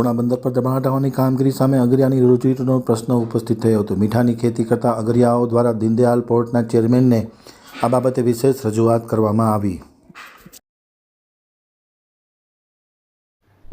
તુણા બંદર પર દબાણ હટાવવાની કામગીરી સામે અગરિયાની રોજીરોટીનો પ્રશ્ન ઉપસ્થિત થયો હતો. મીઠાની ખેતી કરતા અગરિયાઓ દ્વારા દીનદયાલ પોર્ટના ચેરમેનને આ બાબતે વિશેષ રજૂઆત કરવામાં આવી.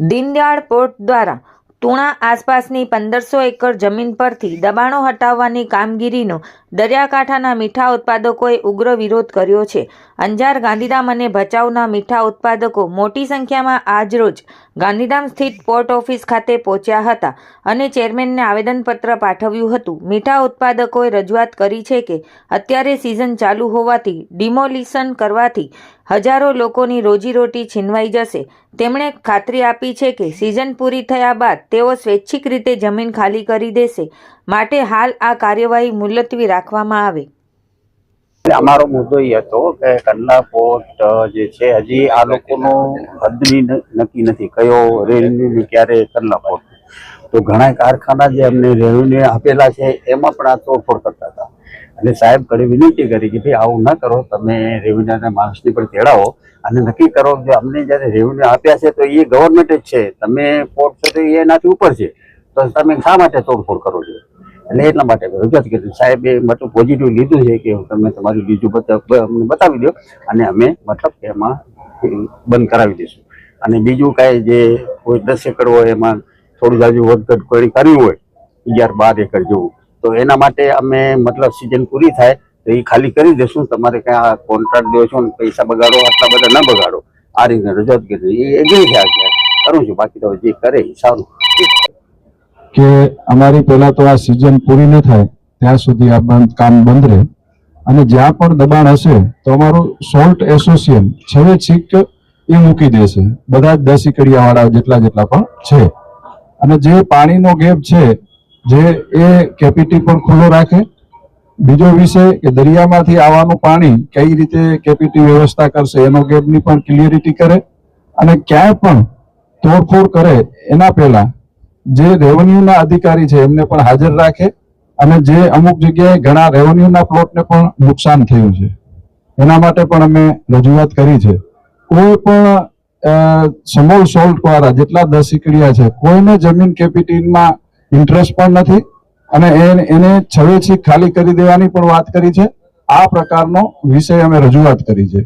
દીનદયાળ પોર્ટ દ્વારા તુણા આસપાસની પંદરસો એકર જમીન પરથી દબાણો હટાવવાની કામગીરીનો દરિયાકાંઠાના મીઠા ઉત્પાદકોએ ઉગ્ર વિરોધ કર્યો છે. અંજાર, ગાંધીધામ અને ભચાઉના મીઠા ઉત્પાદકો મોટી સંખ્યામાં આજરોજ ગાંધીધામ સ્થિત પોર્ટ ઓફિસ ખાતે પહોંચ્યા હતા અને ચેરમેનને આવેદનપત્ર પાઠવ્યું હતું. મીઠા ઉત્પાદકોએ રજૂઆત કરી છે કે અત્યારે સિઝન ચાલુ હોવાથી ડિમોલિશન કરવાથી હજારો લોકોની રોજીરોટી છીનવાઈ જશે. તેમણે ખાતરી આપી છે કે સિઝન પૂરી થયા બાદ તેઓ સ્વૈચ્છિક રીતે જમીન ખાલી કરી દેશે. માટે હાલ આ કાર્યવાહી મુલતવી રાખવામાં આવે. અમારો મુદ્દો એ હતો કે કંડલા પોર્ટ જે છે, હજી આ લોકોનો હદની નક્કી નથી કયો રેવન્યુ ક્યારે કંડલા પોર્ટ. તો ઘણા કારખાના જે અમને રેવન્યુ આપેલા છે, એમાં પણ આ તોડફોડ કરતા હતા. અને સાહેબ કડી વિનંતી કરી કે ભાઈ આવું ન કરો, તમે રેવન્યુના માણસની પણ તેડાવો અને નક્કી કરો કે અમને જ્યારે રેવન્યુ આપ્યા છે તો એ ગવર્મેન્ટ જ છે. તમે પોર્ટ છો તો એનાથી ઉપર છે. તો તમે શા માટે તોડફોડ કરો છો? એટલે એટલા માટે રજૂઆત કરી સાહેબે મતલબ પોઝિટિવ લીધું છે કે તમે તમારું બીજું અમને બતાવી દો અને અમે મતલબ એમાં બંધ કરાવી દઈશું. અને બીજું કાંઈ જે કોઈ દસ એકર હોય એમાં થોડું જાજુ વધઘટ કરી કર્યું હોય, અગિયાર બાર એકર જેવું તો એના માટે અમે મતલબ સિઝન પૂરી થાય તો એ ખાલી કરી દેશું. તમારે ક્યાં આ કોન્ટ્રાક્ટ દો છો ને પૈસા બગાડો, આટલા બધા ન બગાડો. આ રીતે રજૂઆત કરી એ એગ્રી થયા કરું છું. બાકી તો જે કરે એ સારું. કે અમારી પહેલા તો આ સિઝન પૂરી ન થાય, ત્યાં સુધી આ કામ બંધ રહે. અને જ્યાં પણ દબાણ હશે, તો અમારું સોલ્ટ એસોસિએશન છેવે છીક એ મૂકી દેશે. બધા જ દસ વાળા જેટલા જેટલા પણ છે. અને જે પાણીનો ગેપ છે જે એ કેપીટી પણ ખુલ્લો રાખે. બીજો વિષય કે દરિયામાંથી આવવાનું પાણી કઈ રીતે કેપીટી વ્યવસ્થા કરશે, એનો ગેપની પણ ક્લિયરિટી કરે અને ક્યાંય પણ તોડફોડ કરે એના પહેલા જે રેવન્યુના અધિકારી છે એમને પણ હાજર રાખે અને જે અમુક જગ્યાએ ઘણા રેવન્યુના પ્લોટને પણ નુકસાન થયું છે. એના માટે પણ અમે રજૂઆત કરી છે. કોઈ પણ સમોલ સોલ્ટ વાળા, જેટલા દસ એકડિયા છે, કોઈને જમીન કેપિટલમાં ઇન્ટરેસ્ટ પણ નથી અને એને છવેછી ખાલી કરી દેવાની પણ વાત કરી છે. આ પ્રકારનો વિષય અમે રજૂઆત કરી છે.